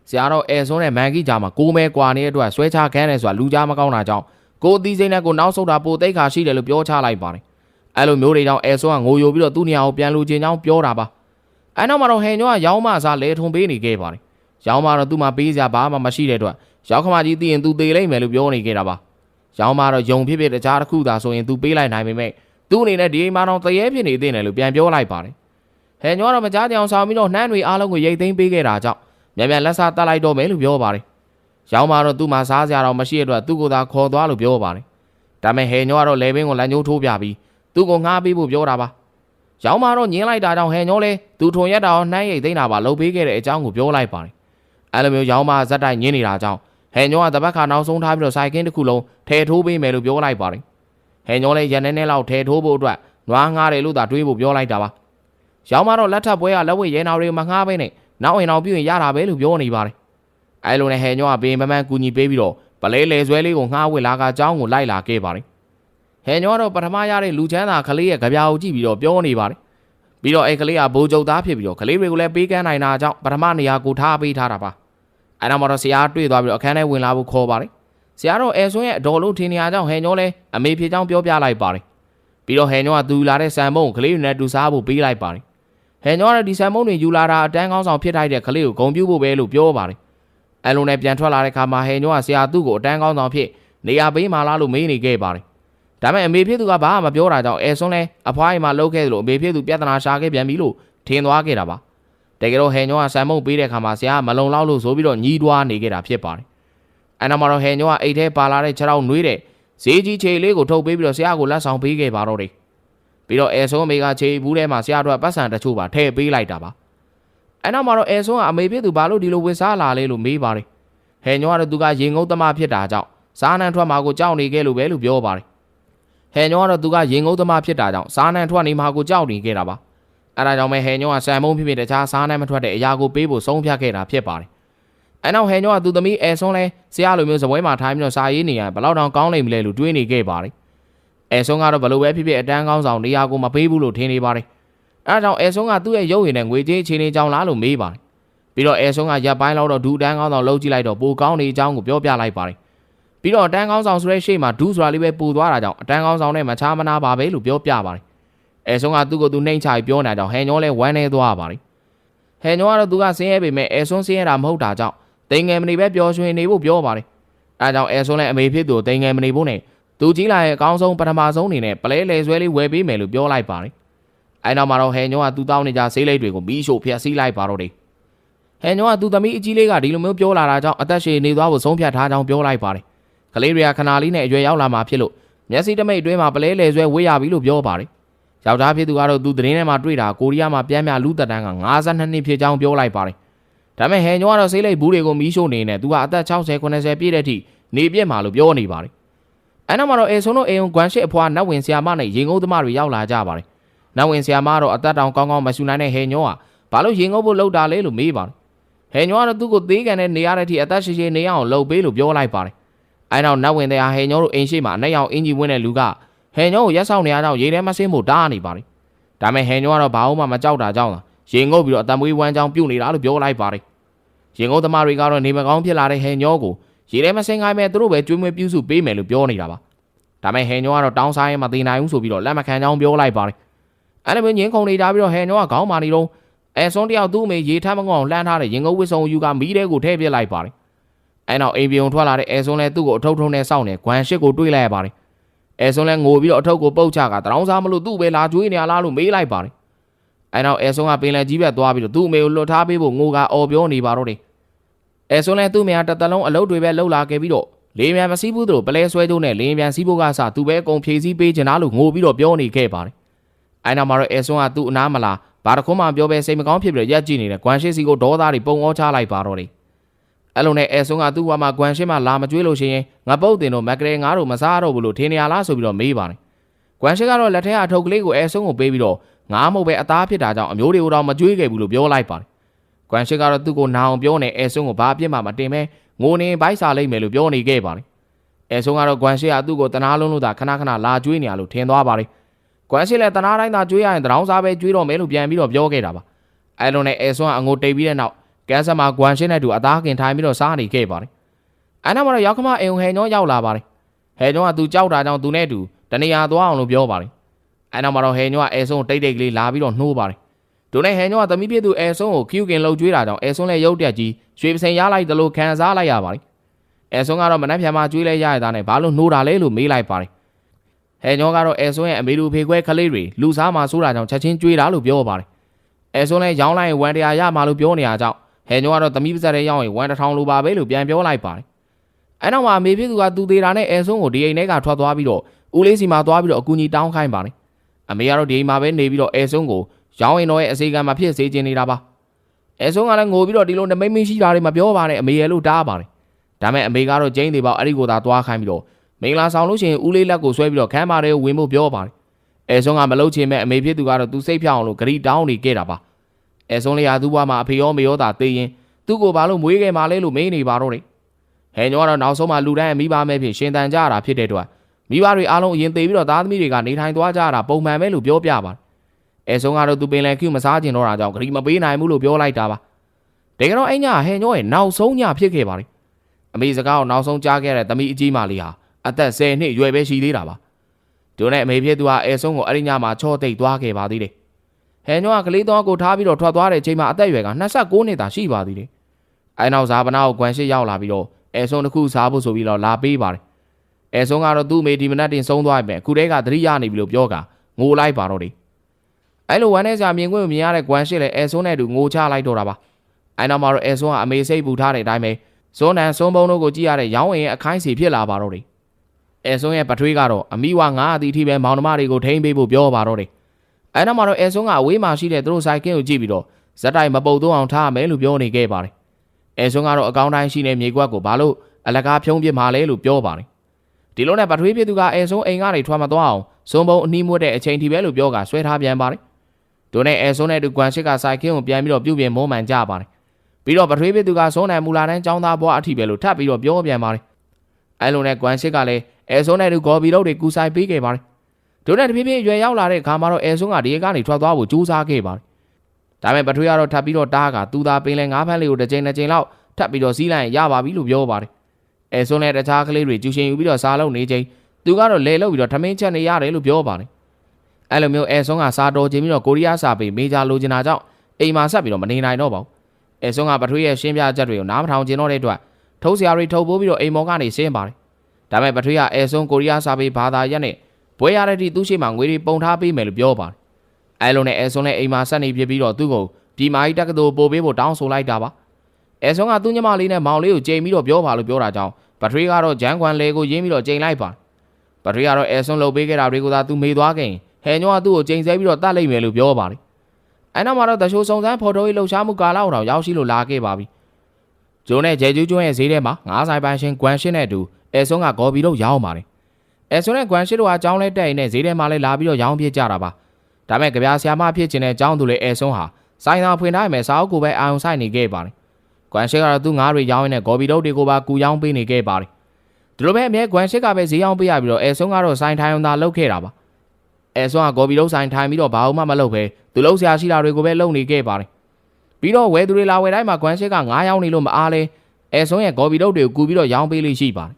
ဆရာတော့အဲဆုံးနဲ့မန်ကီကြားမှာကိုမဲကွာနေတဲ့အတွက်ဆွဲချခန်းတယ်ဆိုတာလူကြားမကောင်းတာကြောင့်ကိုအသီးစိမ့်နဲ့ကိုနောက်ဆုတ်တာပိုတိတ်ခါရှိတယ်လို့ပြောချလိုက်ပါတယ်အဲ့လိုမျိုးတွေကြောင့်အဲဆုံးကငိုယိုပြီးတော့သူ့နေရာကိုပြန်လူချင်းကြောင်းပြောတာပါအဲနောက်မှာတော့ဟန်ညောကရောင်းမစားလဲထုံပေးနေခဲ့ပါတယ်ရောင်းမတော့သူ့မှာပေးစရာဘာမှမရှိတဲ့အတွက်ရောက်ခမကြီးသိရင်သူသေးလိမ့်မယ်လို့ပြောနေခဲ့တာပါရောင်းမတော့ယုံဖြစ်ဖြစ်တခြားတစ်ခုသာဆိုရင်သူပေးလိုက်နိုင်ပေမဲ့ သူ့အနေနဲ့ဒီအိမ်မှာတော့တရေဖြစ်နေသေးတယ်လို့ပြန်ပြောလိုက်ပါတယ်ဟန်ညောကတော့မကြားကြအောင်ဆောင်ပြီးတော့နှမ်းတွေအားလုံးကိုရိတ်သိမ်းပေးခဲ့တာကြောင့်မြန်မြန်လက်စားတက်လိုက်တော့မယ်လို့ပြောပါတယ်ရောင်းမတော့သူ့မှာစားစရာတော့မရှိတဲ့အတွက်သူ့ကိုယ်သာခေါ်သွားလို့ပြောပါတယ်ဒါပေမဲ့ဟဲညောကတော့လေဘင်းကိုလမ်းညှိုးထိုးပြပြီးသူ့ကိုငှားပေးဖို့ပြောတာပါရောင်းမတော့ညင်းလိုက်တာကြောင့်ဟဲညောလဲသူထုံရက်တာရောနှမ်းရိတ်သိမ်းတာပါလှုပ်ပေးခဲ့တဲ့အကြောင်းကိုပြောလိုက်ပါတယ်အဲ့လိုမျိုးရောင်းမဇက်တိုက်ညင်းနေတာကြောင့်ဟဲညောကတပတ်ခါနောက်ဆုံးထားပြီးတော့စိုက်ကင်းတစ်ခုလုံးထဲထိုးပေးမယ်လို့ပြောလိုက်ပါတယ် ဟဲညောလဲရန်နေနေလောက်ထဲထိုးဖို့အတွက်နွားငားတယ်လို့သာတွေးဖို့ပြောလိုက်တာပါရောင်းမတော့လက်ထပ်ပွဲကလက်ဝဲရဲနာတွေမငှားဘဲနဲ့နောက်အိမ်အောင်ပြုရင်ရတာပဲလို့ပြောနေပါတယ်အဲ့လိုနဲ့ဟဲညောကဘေးမမန်းကူညီပေးပြီးတော့ပလဲလေဆွဲလေးကိုငှားဝစ်လာကအကြောင်းကိုလိုက်လာခဲ့ပါတယ်ဟဲညောတော့ပထမရတဲ့လူချမ်းသာကလေးရဲ့ကြပြာကိုကြည့်ပြီးတော့ပြောနေပါတယ်ပြီးတော့အဲ့ကလေးကဘိုးကျုပ်သားဖြစ်ပြီးတော့ကလေးတွေကိုလည်းပေးကမ်းနိုင်တာကြောင့်ပထမနေရာကိုထားပေးထားတာပါအဲ့တော့မှတော့ဆရာတွေ့သွားပြီးတော့အခန်းထဲဝင်လာဖို့ခေါ်ပါတယ် ဆရာတော့အဲဆွန်းရဲ့အတော်လို့ထင်နေရကြောင့်ဟဲညောလဲအမေဖြစ်ကြောင်းပြောပြလိုက်ပါတယ်ပြီးတော့ဟဲညောကသူလာတဲ့ဆန်မုံကလေးတွေနဲ့တူစားဖို့ပေးလိုက်ပါတယ်ဟဲညောကဒီဆန်မုံတွေယူလာတာအတန်းကောင်းဆောင်ဖြစ်ထိုက်တဲ့ကလေးကိုဂုံပြူဖို့ပဲလို့ပြောပါတယ်အဲ့လိုနဲ့ပြန်ထွက်လာတဲ့ခါမှာဟဲညောကဆရာသူ့ကိုအတန်းကောင်းဆောင်ဖြစ်နေရာပေးမှလားလို့မေးနေခဲ့ပါတယ်ဒါပေမဲ့အမေဖြစ်သူကဘာမှမပြောတာကြောင့်အဲဆွန်းလဲအဖွားအိမ်မှာလှုပ်ခဲ့သလိုအမေဖြစ်သူပြဿနာရှာခဲ့ပြန်ပြီလို့ထင်သွားခဲ့တာပါတကယ်တော့ဟဲညောကဆန်မုံပေးတဲ့ခါမှာဆရာကမလုံလောက်လို့ဆိုပြီးတော့ညီးတွားနေခဲ့တာဖြစ်ပါတယ် အဲ့နောက်မှာတော့ဟယ်ညောကအိတ်ထဲပါလာတဲ့ခြေထောက်နွေးတဲ့ဈေးကြီးခြေလေးကိုထုတ်ပေးပြီးတော့ဆရာကိုလက်ဆောင်ပေးခဲ့ပါတော့တယ်ပြီးတော့အဲဆုံးအမေကခြေဘူးထဲမှာဆရာတို့ကပတ်စံတချို့ပါထည့်ပေးလိုက်တာပါအဲ့နောက်မှာတော့အဲဆုံးကအမေဖြစ်သူဘာလို့ဒီလိုဝစ်စားလာလဲလို့မေးပါတယ်ဟယ်ညောကတော့သူကရေငုံသမားဖြစ်တာကြောင့်စားနန်းထွက်မှာကိုကြောက်နေခဲ့လို့ပဲလို့ပြောပါတယ်ဟယ်ညောကတော့သူကရေငုံသမားဖြစ်တာကြောင့်စားနန်းထွက်နေမှာကိုကြောက်နေခဲ့တာပါအဲ့ဒါကြောင့်ပဲဟယ်ညောကဆန်မုံဖြစ်ဖြစ်တခြားစားနန်းမထွက်တဲ့အရာကိုပေးဖို့ဆုံးဖြတ်ခဲ့တာဖြစ်ပါတယ် အဲနောက်ဟယ်ညောကသူသမီးအဲဆုံးလဲဆရာလိုမျိုးစပွဲမှာထိုင်းပြီးတော့စာရေးနေရဘယ်လောက်တောင်ကောင်းလိမ့်မလဲလို့တွေးနေခဲ့ပါတယ်အဲဆုံးကတော့ဘလို့ပဲဖြစ်ဖြစ်အတန်းကောင်းဆောင်နေရာကိုမပေးဘူးလို့ထင်နေပါတယ်အဲဒါကြောင့်အဲဆုံးကသူ့ရဲ့ရုပ်ရည်နဲ့ငွေကြေးအခြေအနေကြောင့်လားလို့မေးပါတယ်ပြီးတော့အဲဆုံးကရပ်ပိုင်းလောက်တော့ဒူတန်းကောင်းဆောင်လှုပ်ကြည့်လိုက်တော့ပိုကောင်းနေအကြောင်းကိုပြောပြလိုက်ပါတယ်ပြီးတော့အတန်းကောင်းဆောင်ဆိုတဲ့ရှေ့မှာဒူးဆိုတာလေးပဲပူသွားတာကြောင့်အတန်းကောင်းဆောင်နဲ့မချားမနာပါပဲလို့ပြောပြပါတယ်အဲဆုံးကသူ့ကိုသူနှိမ့်ချပြီးပြောနေတာကြောင့်ဟန်ညောလဲဝမ်းနေသွားပါတယ်ဟန်ညောကတော့သူကဆင်းရဲပေမဲ့အဲဆုံးဆင်းရဲတာမဟုတ်တာကြောင့် တိမ်ငယ်မနေပဲပျော်ရွှင်နေဖို့ပြောပါတယ်အဲဒါကြောင့်အဲဆုံးလည်းအမေဖြစ်သူတိမ်ငယ်မနေဖို့နဲ့သူကြီးလာရဲ့အကောင်းဆုံးပထမဆုံးအနေနဲ့ပလဲလေဆွဲလေးဝယ်ပေးမယ်လို့ပြောလိုက်ပါတယ်အဲနောက်မှာတော့ဟန်ညောကသူတောင်းနေကြဆေးလိပ်တွေကိုမီးရှို့ဖျက်ဆီးလိုက်ပါတော့တယ်ဟန်ညောကသူသမီးအကြီးလေးကဒီလိုမျိုးပြောလာတာကြောင့်အသက်ရှည်နေသွားဖို့ဆုံးဖြတ်ထားကြောင်းပြောလိုက်ပါတယ်ကလေးတွေကခနာလေးနဲ့အရွယ်ရောက်လာမှဖြစ်လို့မျက်စိတမိတ်အတွင်းမှာပလဲလေဆွဲဝေးရပြီလို့ပြောပါတယ်ယောက်ျားဖြစ်သူကတော့သူသတင်းထဲမှာတွေ့တာကိုရီးယားမှာပြန်ပြလူသက်တမ်းက52နှစ်ဖြစ်ကြောင်းပြောလိုက်ပါတယ် ဒါပေမဲ့ဟန်ညောကတော့ဆေးလိပ်ဘူးတွေကိုမီးရှို့နေနေသူကအသက်60 90ပြည့်တဲ့အထိနေပြစ်မှာလို့ပြောနေပါတယ်အဲနောက်မှာတော့အေဆုံတို့အေုံဂွမ်ရှစ်အဖွာနတ်ဝင်ဆရာမနဲ့ရင်ငုံသမားတွေရောက်လာကြပါတယ်နတ်ဝင်ဆရာမကတော့အသက်တောင်ကောင်းကောင်းမရှူနိုင်တဲ့ဟန်ညောကဘာလို့ရင်ငုံဖို့လှုပ်တာလဲလို့မေးပါတယ်ဟန်ညောကတော့သူ့ကိုသေးကန်နဲ့နေရတဲ့အထိအသက်ရှိရှိနေအောင်လှုပ်ပေးလို့ပြောလိုက်ပါတယ်အဲနောက်နတ်ဝင်တဲ့ဟန်ညောတို့အိမ်ရှိမှာအနက်ရောင်အင်ဂျီဝင်းတဲ့လူကဟန်ညောကိုရက်ဆောင်နေရတော့ရေထဲမဆင်းဖို့တားနေပါတယ်ဒါပေမဲ့ဟန်ညောကတော့ဘာမှမကြောက်တာကြောင့်လားရင်ငုံပြီးတော့အတံမွေးဝမ်းကြောင်းပြုတ်နေတာလို့ပြောလိုက်ပါတယ် ရင်ကုန်သမားတွေကတော့နေမကောင်းဖြစ်လာတဲ့ဟန်ညောကိုရေထဲမစင်ခိုင်းမဲ့သူတို့ပဲကျွေးမွေးပြုစုပေးမယ်လို့ပြောနေတာပါဒါပေမဲ့ဟန်ညောကတော့တောင်းစားရင်မသေးနိုင်ဘူးဆိုပြီးတော့လက်မခံကြောင်းပြောလိုက်ပါတယ်အဲ့လိုမျိုးညင်းခုန်နေကြပြီးတော့ဟန်ညောကခေါင်းမာနေတော့အဲဆွန်းတယောက်သူ့အမေရေထမ်းမကောင်းလှမ်းထားတဲ့ရင်ကုန်ဝစ်စုံယူကမီးတဲကိုထည့်ပစ်လိုက်ပါတယ်အဲ့နောက်အိမ်ပြုံထွက်လာတဲ့အဲဆွန်းလဲသူ့ကိုအထုပ်ထုံနဲ့စောင့်နေဂွမ်ရှစ်ကိုတွေးလိုက်ရပါတယ်အဲဆွန်းလဲငိုပြီးတော့အထုပ်ကိုပုတ်ချကတရောင်းစားမလို့သူ့ပဲလာကျွေးနေရလားလို့မေးလိုက်ပါတယ် အဲ့နောက်အဲဆွန်းကပင်လယ်ကြီးဘက်သွားပြီးတော့သူ့အမေကိုလွတ်ထားပေးဖို့ငိုကအော်ပြောနေပါတော့တယ်အဲဆိုလဲသူ့မယားတစ်တလုံးအလုပ်တွေပဲလှုပ်လာခဲ့ပြီးတော့လေးမြန်မစည်းဘူးသူတို့ပလဲဆွဲကျိုးနဲ့လေးမြန်စီးဖို့ကစသူပဲအကုန်ဖြည့်စည်းပေးချင်တာလို့ငိုပြီးတော့ပြောနေခဲ့ပါတယ်။အဲနောက်မှာတော့အဲဆွန်းကသူ့အနားမလားဘာတခုမှပြောပဲစိတ်မကောင်းဖြစ်ပြီးတော့ရက်ကြည့်နေတဲ့ဂွမ်ရှစ်စီကိုဒေါသတွေပုံဩချလိုက်ပါတော့တယ်။အဲ့လိုနဲ့အဲဆွန်းကသူ့ဘဝမှာဂွမ်ရှစ်မှလာမကြွေးလို့ရှိရင်ငါပုတ်တင်တော့မကရဲငါတို့မစားတော့ဘူးလို့ထင်နေရလားဆိုပြီးတော့မေးပါတယ်။ဂွမ်ရှစ်ကတော့လက်ထဲအထုပ်ကလေးကိုအဲဆွန်းကိုပေးပြီးတော့ ငါမဟုတ်ပဲအသားဖြစ်တာကြောင့်အမျိုးတွေကိုတော့မကြွေးခဲ့ဘူးလို့ပြောလိုက်ပါတယ်။ဂွမ်ရှစ်ကတော့သူ့ကိုနာအောင်ပြောနေအဲဆွန်းကိုဘာအပြစ်မှမတင်ပဲငိုနေဘိုက်စာလိုက်မယ်လို့ပြောနေခဲ့ပါတယ်။အဲဆုံးကတော့ဂွမ်ရှေကသူ့ကိုတနာလုံးလို့သာခဏခဏလာကျွေးနေရလို့ထင်သွားပါတယ်။ဂွမ်ရှေလည်းတနာတိုင်းသာကျွေးရရင်တရောင်းစားပဲကျွေးတော့မယ်လို့ပြန်ပြီးတော့ပြောခဲ့တာပါ။အဲလိုနဲ့အဲဆုံးကအငိုတိတ်ပြီးတဲ့နောက်ကဲဆာမှာဂွမ်ရှေနဲ့တူအသားခင်ထိုင်ပြီးတော့စားနေခဲ့ပါတယ်။အဲနောက်မှာတော့ရောက်ခမအိမ်ဟဲညောရောက်လာပါတယ်။ဟဲညောကသူကြောက်တာကြောင့်သူနဲ့တူတနေရာသွားအောင်လို့ပြောပါတယ်။ အဲနောက်မှာတော့ဟဲညောကအဲဆုံးတိတ်တိတ်ကလေးလာပြီးတော့နှိုးပါတယ်။ဒိုနဲ့ဟဲညောကသမီးပြည့်သူအဲဆုံးကိုခ ्यू ကင်လှုပ်ကျွေးတာကြောင့်အဲဆုံးလည်းရုတ်တက်ကြီးရွှေပစိန်ရလိုက်တယ်လို့ခံစားလိုက်ရပါတယ်အဲဆွန်းကတော့မနှက်ဖြံမှာကျွေးလဲရရတာနဲ့ဘာလို့နှိုးတာလဲလို့မေးလိုက်ပါတယ်ဟဲညောကတော့အဲဆွန်းရဲ့အမေလူဖေခွဲခလေးတွေလူစားမှာစိုးတာကြောင့်ချက်ချင်းကျွေးတာလို့ပြောပါတယ်အဲဆွန်းလည်းရောင်းလိုက်ရင်ဝန်တရားရမှာလို့ပြောနေရကြောင်းဟဲညောကတော့သမီးပါဇက်ရဲ့ရောင်းရင်ဝန်တစ်ထောင်လိုပါပဲလို့ပြန်ပြောလိုက်ပါတယ်အဲနောက်မှာအမေဖြစ်သူကသူသေးတာနဲ့အဲဆွန်းကိုဒီအိမ်ထဲကထွက်သွားပြီးတော့ဦးလေးစီမှာသွားပြီးတော့အကူကြီးတောင်းခိုင်းပါတယ် အမေကတော့ဒီအိမ်မှာပဲနေပြီးတော့အဲဆွန်းကိုရောင်းရင်တော့ရဲ့အစိကံမှာဖြစ်စေချင်နေတာပါအဲဆွန်းကလည်းငိုပြီးတော့ဒီလိုနမိတ်မရှိတာတွေမပြောပါနဲ့အမေရဲ့လို့တားပါတယ်ဒါမဲ့အမေကတော့ကျင်းသေးပေါ့အဲ့ဒီကိုသာသွားခိုင်းပြီးတော့မင်္ဂလာဆောင်လို့ရှိရင်ဦးလေးလက်ကိုဆွဲပြီးတော့ခမ်းပါတဲ့ဝင်ဖို့ပြောပါတယ်အဲဆုံးကမလုပ်ချင်မဲ့အမေဖြစ်သူကတော့သူစိတ်ဖြောင်းအောင်လို့ဂရီတောင်းနေခဲ့တာပါအဲဆုံးလေးဟာသူ့ဘဝမှာအဖေရောမေရောသာသိရင်သူ့ကိုဘာလို့မွေးခဲ့မှလဲလို့မေးနေပါတော့တယ်ဟဲညောကတော့နောက်ဆုံးမှလူတိုင်းမိဘမဲ့ဖြစ်ရှင်တန်ကြရတာဖြစ်တဲ့အတွက် မိဘတွေအားလုံးအရင်သေးပြီးတော့သားသမီးတွေက နေထိုင်သွားကြတာပုံမှန်ပဲလို့ပြောပြပါတယ်အဲဆုံးကတော့သူပင်လယ်ကျူမစားကျင်တော့တာကြောင့်ဂရီမပေးနိုင်ဘူးလို့ပြောလိုက်တာပါတကယ်တော့အဲ့ညဟဲညောရဲ့နောက်ဆုံးညဖြစ်ခဲ့ပါတယ်အမေစကားကိုနောက်ဆုံးကြားခဲ့တဲ့သမီးအကြီးမလေးဟာအသက်10နှစ်ရွယ်ပဲရှိသေးတာပါတို့နဲ့အမေဖြစ်သူဟာအဲဆုံးကိုအဲ့ဒီညမှာချော့တိတ်သွားခဲ့ပါသေးတယ်ဟဲညောကကလေးတော်ကိုထားပြီးတော့ထွက်သွားတဲ့အချိန်မှာအသက်အရွယ်က29နှစ်သာရှိပါသေးတယ်အဲနောက်ဇာပနာကိုကွမ်ရှိရောက်လာပြီးတော့အဲဆုံးတစ်ခုစားဖို့ဆိုပြီးတော့လာပေးပါတယ် အဲဆုံးကတော့သူ့အမေဒီမနက်တင်ဆုံးသွားပြီခုတည်းကသတိရနေပြီလို့ပြောကငိုလိုက်ပါတော့တယ်အဲလိုဝမ်းနေစရာမြင်ခွင့်မမြင်ရတဲ့ကွမ်ရှိလည်းအဲဆုံးနဲ့တူငိုချလိုက်တော့တာပါအဲနောက်မှာတော့အဲဆုံးကအမေစိတ်ပူထားတဲ့အတိုင်းပဲစွန်းနန်စွန်းပုံတို့ကိုကြည့်ရတဲ့ရောင်းဝင်ရဲ့အခိုင်းစီဖြစ်လာပါတော့တယ်အဲစွန်းရဲ့ပထွေးကတော့အမိဝငါးအတီအထိပဲမောင်နှမတွေကိုထိမ့်ပေးဖို့ပြောပါတော့တယ်အဲနောက်မှာတော့အဲစွန်းကအဝေးမှာရှိတဲ့သူတို့ဆိုင်ကင်းကိုကြည့်ပြီးတော့ဇက်တိုင်မပုတ်သွအောင်ထားရမယ်လို့ပြောနေခဲ့ပါတယ်အဲစွန်းကတော့အကောင့်တိုင်းရှိနေမြေကွက်ကိုဘာလို့အလကားဖြုံးပြစ်မှာလဲလို့ပြောပါတယ် ဒီလိုနဲ့ပထွေးဖြစ်သူကအဲစွန်းအိမ်ကနေထွက်မသွားအောင်စွန်းပုံအနှီးမွတ်တဲ့အချိန်ထိပဲလို့ပြောကဆွဲထားပြန်ပါတယ်တို့နဲ့အဲစွန်းနဲ့တူကွမ်ရှစ်ကဆိုင်ကင်းကိုပြန်ပြီးတော့ပြုတ်ပြင်မုံမှန်ကြပါတယ်ပြီးတော့ပထွေးဖြစ်သူကစိုးနိုင်မူလာတန်းចောင်းသားဘွားအထိပဲလို့ထပ်ပြီးတော့ပြောပြန်ပါတယ်အဲလိုနဲ့ကွမ်ရှစ်ကလည်းအဲဆိုးနဲ့သူဂေါ်ဘီတို့တွေကူဆိုင်ပေးခဲ့ပါတယ်တို့နဲ့တဖြည်းဖြည်းအရွယ်ရောက်လာတဲ့အခါမှာတော့အဲဆိုးကဒီကနေထွက်သွားဖို့ကြိုးစားခဲ့ပါတယ်ဒါပေမဲ့ပထွေးကတော့ထပ်ပြီးတော့တားကသူသာပင်လဲငါးဖန်းလေးကိုတစ်ချိန်တစ်ချိန်လောက်ထပ်ပြီးတော့စီးလိုက်ရင်ရပါပြီလို့ပြောပါတယ် အဲဆိုးနဲ့တခြားကလေးတွေကျူရှင်ယူပြီးတော့စားလုံးနေချိန်သူကတော့လဲလို့ပြီးတော့ထမင်းချက်နေရတယ်လို့ပြောပါတယ်အဲလိုမျိုးအဲဆိုးကစားတော်ချင်းပြီးတော့ကိုရီးယားစာပေမေဂျာလိုချင်တာကြောင့်အိမ်မှာဆက်ပြီးတော့မနေနိုင်တော့ပါဘူးအဲဆုံးကပထွေးရဲ့ရှင်းပြချက်တွေကိုနားမထောင်ကျင်တော့တဲ့အတွက်ထုတ်ဆရာတွေထုတ်ပိုးပြီးတော့အိမ်မော်ကနေဆင်းပါတယ်။ဒါပေမဲ့ပထွေးကအဲဆုံးကိုရီးယားစာပေဘာသာရပ်နဲ့ဘွဲရတဲ့တိသူ့ရှိမှငွေတွေပုံထားပေးမယ်လို့ပြောပါတယ်။အဲလိုနဲ့အဲဆုံးနဲ့အိမ်မှာဆက်နေဖြစ်ပြီးတော့သူ့ကိုဒီမာကြီးတက္ကသိုလ်ပို့ပေးဖို့တောင်းဆိုလိုက်တာပါ။အဲဆုံးကသူ့ညမလေးနဲ့မောင်လေးကိုချိန်ပြီးတော့ပြောပါလို့ပြောတာကြောင့် ပထွေးကတော့ဂျန်ခွန်လေကိုရင်းပြီးတော့ချိန်လိုက်ပါတယ်။ပထွေးကတော့အဲဆုံးလုပ်ပေးခဲ့တာတွေကိုသာသူမေးသွားခင်ဟဲညောကသူ့ကိုချိန်ဆဲပြီးတော့တတ်လိုက်မယ်လို့ပြောပါတယ်။အဲနောက်မှာတော့တချို့စုံစမ်းဖော်ထုတ်ရေးလှုပ်ရှားမှုကာလအောင်တော့ရောက်ရှိလို့လာခဲ့ပါပြီ။ဂျိုးနဲ့ဂျဲကျူးကျွန်းရဲ့ဈေးထဲမှာငါးဆိုင်ပိုင်ရှင်ဂွမ်ရှင်းနဲ့အတူအဲဆွန်းကဂေါ်ဘီတို့ရောင်းပါတယ်။အဲဆွန်းနဲ့ဂွမ်ရှင်းတို့ကအကြောင်းလဲတက်ရင်နဲ့ဈေးထဲမှာလဲလာပြီးတော့ရောင်းပြကြတာပါ။ဒါပေမဲ့ကြပြာဆရာမဖြစ်ခြင်းနဲ့အကြောင်းသူလေအဲဆွန်းဟာဆိုင်သာဖွင့်ထားရမယ်စာအုပ်ကိုပဲအာရုံစိုက်နေခဲ့ပါတယ်။ ဂွမ်ရှင်းကတော့သူ့ငါးတွေရောင်းရင်းနဲ့ဂေါ်ဘီတို့တွေကိုပါကူရောင်းပေးနေခဲ့ပါတယ်။ဒီလိုပဲအမြဲဂွမ်ရှင်းကပဲဈေးရောင်းပေးရပြီးတော့အဲဆွန်းကတော့ဆိုင်ထိုင်အောင်သာလုပ်ခဲ့တာပါ။အဲဆွန်းကဂေါ်ဘီတို့ဆိုင်ထိုင်ပြီးတော့ဘာမှမလုပ်ပဲသူလုံးဆရာရှိတာတွေကိုပဲလုပ်နေခဲ့ပါတယ်။ပြီးတော့ဝယ်သူတွေလာဝယ်တိုင်းမှာဂွမ်ရှစ်က9ရောင်းနေလို့မအားလဲအဲဆွန်းရဲ့ဂေါ်ဘီတုတ်တွေကိုကူပြီးတော့ရောင်းပေးလိရှိပါတယ်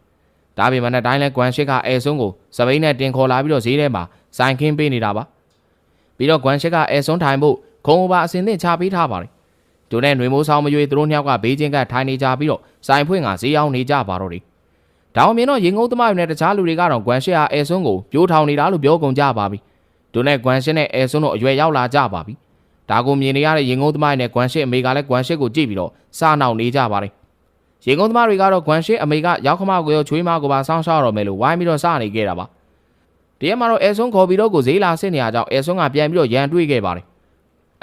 ။ဒါပေမဲ့နဲ့တိုင်းလဲဂွမ်ရှစ်ကအဲဆွန်းကိုစပိန်နဲ့တင်ခေါ်လာပြီးတော့ဈေးထဲမှာစိုင်ခင်းပေးနေတာပါ။ပြီးတော့ဂွမ်ရှစ်ကအဲဆွန်းထိုင်ဖို့ခုံဘာအစင်သင့်ချပေးထားပါတယ်။ တို့နဲ့ຫນွေမိုးဆောင်မရွေသူတို့နှစ်ယောက်ကဘေးချင်းကထိုင်နေကြပြီးတော့စိုင်ဖွင့်ကဈေးရောင်းနေကြပါတော့တယ်။ဒါအောင်မြင်တော့ရင်ငုံသမားတွေနဲ့တခြားလူတွေကတော့ဂွမ်ရှစ်ဟာအဲဆွန်းကိုပြိုးထောင်နေတာလို့ပြောကုန်ကြပါပြီ။တို့နဲ့ဂွမ်ရှစ်နဲ့အဲဆွန်းတို့အရွယ်ရောက်လာကြပါပြီ။ဒါကိုမြင်နေရတဲ့ရင်ကုန်းသမားတွေနဲ့ဂွမ်ရှစ်အမေကလည်းဂွမ်ရှစ်ကိုကြည့်ပြီးတော့စားနှောင်နေကြပါတယ်။ရင်ကုန်းသမားတွေကတော့ဂွမ်ရှစ်အမေကရောက်ခမကိုရောချွေးမကိုပါစောင်းရှောက်တော့မယ်လို့ဝိုင်းပြီးတော့စားနေခဲ့တာပါ။ဒီရက်မှာတော့အဲဆွန်းခေါ်ပြီးတော့ကိုဈေးလာဆစ်နေရကြောင်းအဲဆွန်းကပြန်ပြီးတော့ရန်တွေးခဲ့ပါတယ်။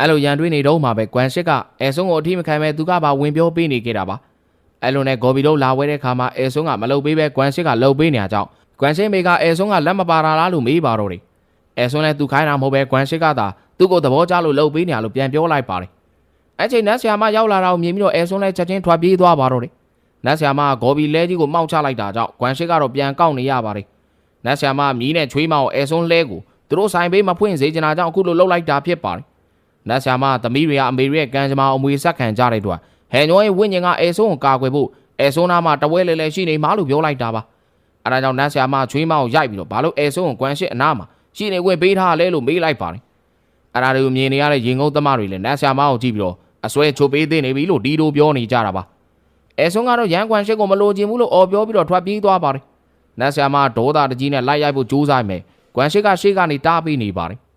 အဲလိုရန်တွေးနေတော့မှပဲဂွမ်ရှစ်ကအဲဆွန်းကိုအထိမခံပဲသူကပါဝင်ပြောပေးနေခဲ့တာပါ။အဲလိုနဲ့ဂေါ်ဘီတို့လာဝဲတဲ့ခါမှာအဲဆွန်းကမလုပ်ပေးပဲဂွမ်ရှစ်ကလှုပ်ပေးနေရကြောင်းဂွမ်ရှစ်မေကအဲဆွန်းကလက်မပါတာလားလို့မေးပါတော့တယ်။အဲဆွန်းလည်းသူခိုင်းတာမဟုတ်ပဲဂွမ်ရှစ်ကသာသူ့ကိုသဘောကျလို့လှုပ်ပေးနေရလို့ပြန်ပြောလိုက်ပါတယ်။အဲချိန်နတ်ဆရာမရောက်လာတာကိုမြင်ပြီးတော့အဲဆွန်းလည်းချက်ချင်းထွက်ပြေးသွားပါတော့တယ်။နတ်ဆရာမကဂေါ်ဘီလဲကြီးကိုမှောက်ချလိုက်တာကြောင့်ဂွမ်ရှစ်ကတော့ပြန်ကောက်နေရပါတယ်။နတ်ဆရာမမြီးနဲ့ချွေးမအောင်အဲဆွန်းလဲကိုသူတို့ဆိုင်ဘေးမဖွင့်စေချင်တာကြောင့်အခုလိုလှုပ်လိုက်တာဖြစ်ပါတယ်။ နတ်ဆရာမသမီးတွေကအမေရဲ့ကံကြမ္မာအမွေဆက်ခံကြတဲ့အတွက်ဟန်ညောရဲ့ဝိညာဉ်ကအဲဆွန်းကိုကာကွယ်ဖို့အဲဆွန်းနာမှာတဝဲလဲလဲရှိနေမှလို့ပြောလိုက်တာပါ။အဲဒါကြောင့်နတ်ဆရာမချွေးမအောင်ရိုက်ပြီးတော့ဘာလို့အဲဆွန်းကိုဂွမ်ရှစ်အနားမှာရှိနေဝင်ပေးထားလဲလို့မေးလိုက်ပါတယ်။အဲ့ဒါတွေကိုမြင်နေရတဲ့ရင်ငုံသမားတွေလည်းနတ်ဆရာမကိုကြည့်ပြီးတော့အစွဲချိုပေးသေးနေပြီလို့ဒီလိုပြောနေကြတာပါ။အဲဆွန်းကတော့ရန်ကွမ်ရှစ်ကိုမလိုချင်ဘူးလို့အော်ပြောပြီးတော့ထွက်ပြေးသွားပါတယ်။နတ်ဆရာမဒေါသတကြီးနဲ့လိုက်ရိုက်ဖို့ကြိုးစားမယ်။ကွမ်ရှစ်ကရှေ့ကနေတားပေးနေပါတယ်။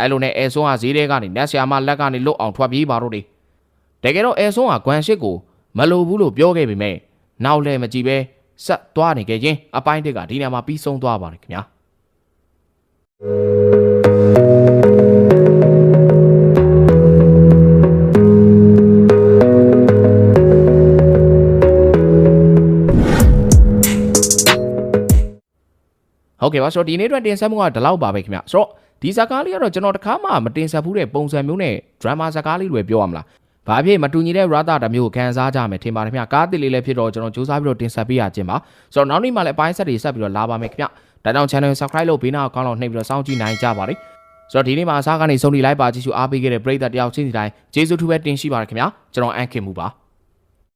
အဲလိုနဲ့အဲဆွန်းကဈေးထဲကနေနတ်ဆရာမလက်ကနေလွတ်အောင်ထွက်ပြေးပါတော့တယ်။တကယ်တော့အဲဆွန်းကကွမ်ရှစ်ကိုမလိုဘူးလို့ပြောခဲ့ပေမဲ့နောက်လည်းမကြည့်ပဲဆက်သွားနေခဲ့ချင်းအပိုင်းတစ်ကဒီနေရာမှာပြီးဆုံးသွားပါတယ်ခင်ဗျာ။ဟုတ်ကဲ့ပါဆိုတော့ဒီနေ့အတွက်တင်ဆက်မှုကဒီလောက်ပါပဲခင်ဗျဆိုတော့ ဒီဇာကားလေးကတော့ကျွန်တော်တခါမှမတင်ဆက်ဘူးတဲ့ပုံစံမျိုးနဲ့ drama ဇာကားလေးတွေပြောရမလားဘာဖြစ်မတူညီတဲ့ rata တစ်မျိုးကိုခန်းစားကြမယ်ထင်ပါတယ်ခင်ဗျကားတစ်လေးလည်းဖြစ်တော့ကျွန်တော်စူးစမ်းပြီးတော့တင်ဆက်ပေးရခြင်းပါဆိုတော့နောက်နေ့မှလည်းအပိုင်းဆက်တွေဆက်ပြီးတော့လာပါမယ်ခင်ဗျဒါကြောင့် channel subscribe လုပ်ပေးနောက်အကောင့်လောက်နှိပ်ပြီးတော့စောင့်ကြည့်နိုင်ကြပါတယ်ဆိုတော့ဒီနေ့မှာအစားကနေစုံဒီလိုက်ပါကြည့်ရှုအားပေးခဲ့တဲ့ပရိသတ်တယောက်ချင်းစီတိုင်းကျေးဇူးထူးပဲတင်ရှိပါတယ်ခင်ဗျကျွန်တော်အန်ခင်မူပါ